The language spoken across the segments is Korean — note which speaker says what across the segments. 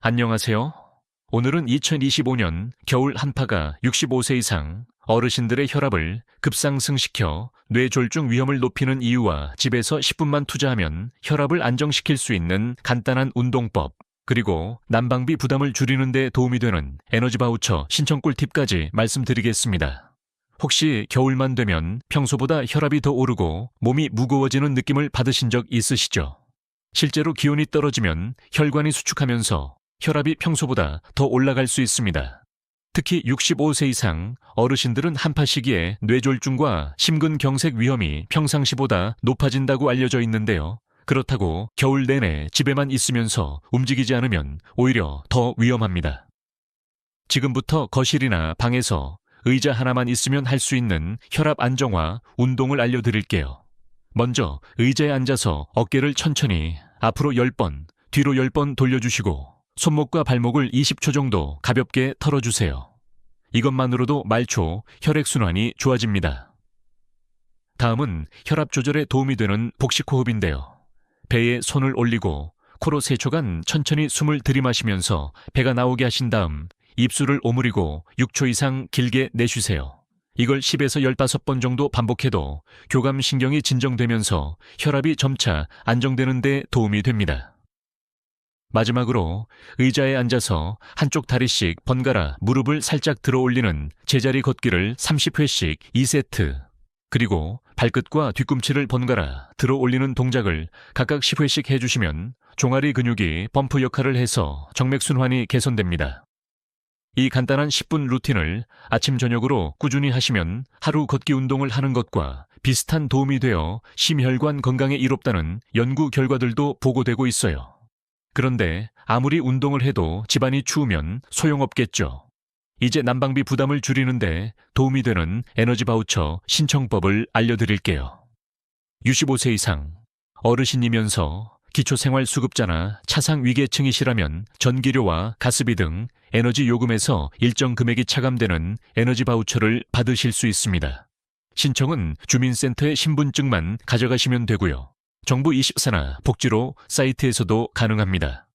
Speaker 1: 안녕하세요. 오늘은 2025년 겨울 한파가 65세 이상 어르신들의 혈압을 급상승시켜 뇌졸중 위험을 높이는 이유와 집에서 10분만 투자하면 혈압을 안정시킬 수 있는 간단한 운동법, 그리고 난방비 부담을 줄이는 데 도움이 되는 에너지 바우처 신청 꿀팁까지 말씀드리겠습니다. 혹시 겨울만 되면 평소보다 혈압이 더 오르고 몸이 무거워지는 느낌을 받으신 적 있으시죠? 실제로 기온이 떨어지면 혈관이 수축하면서 혈압이 평소보다 더 올라갈 수 있습니다. 특히 65세 이상 어르신들은 한파 시기에 뇌졸중과 심근경색 위험이 평상시보다 높아진다고 알려져 있는데요. 그렇다고 겨울 내내 집에만 있으면서 움직이지 않으면 오히려 더 위험합니다. 지금부터 거실이나 방에서 의자 하나만 있으면 할 수 있는 혈압 안정화 운동을 알려드릴게요. 먼저 의자에 앉아서 어깨를 천천히 앞으로 10번, 뒤로 10번 돌려주시고 손목과 발목을 20초 정도 가볍게 털어주세요. 이것만으로도 말초 혈액순환이 좋아집니다. 다음은 혈압 조절에 도움이 되는 복식 호흡인데요. 배에 손을 올리고 코로 3초간 천천히 숨을 들이마시면서 배가 나오게 하신 다음 입술을 오므리고 6초 이상 길게 내쉬세요. 이걸 10에서 15번 정도 반복해도 교감신경이 진정되면서 혈압이 점차 안정되는 데 도움이 됩니다. 마지막으로 의자에 앉아서 한쪽 다리씩 번갈아 무릎을 살짝 들어 올리는 제자리 걷기를 30회씩 2세트, 그리고 발끝과 뒤꿈치를 번갈아 들어 올리는 동작을 각각 10회씩 해주시면 종아리 근육이 범프 역할을 해서 정맥순환이 개선됩니다. 이 간단한 10분 루틴을 아침 저녁으로 꾸준히 하시면 하루 걷기 운동을 하는 것과 비슷한 도움이 되어 심혈관 건강에 이롭다는 연구 결과들도 보고되고 있어요. 그런데 아무리 운동을 해도 집안이 추우면 소용없겠죠. 이제 난방비 부담을 줄이는데 도움이 되는 에너지 바우처 신청법을 알려드릴게요. 65세 이상 어르신이면서 기초생활수급자나 차상 위계층이시라면 전기료와 가스비 등 에너지 요금에서 일정 금액이 차감되는 에너지 바우처를 받으실 수 있습니다. 신청은 주민센터의 신분증만 가져가시면 되고요. 정부 24나 복지로 사이트에서도 가능합니다.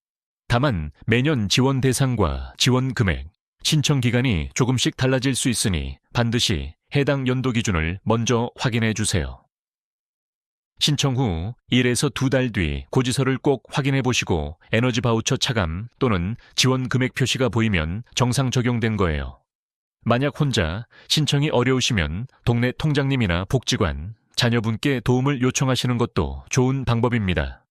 Speaker 1: 다만 매년 지원 대상과 지원 금액, 신청 기간이 조금씩 달라질 수 있으니 반드시 해당 연도 기준을 먼저 확인해 주세요. 신청 후 1에서 2달 뒤 고지서를 꼭 확인해 보시고 에너지 바우처 차감 또는 지원 금액 표시가 보이면 정상 적용된 거예요. 만약 혼자 신청이 어려우시면 동네 통장님이나 복지관, 자녀분께 도움을 요청하시는 것도 좋은 방법입니다.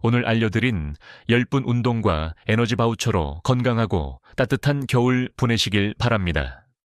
Speaker 1: 오늘 알려드린 10분 운동과 에너지 바우처로 건강하고 따뜻한 겨울 보내시길 바랍니다.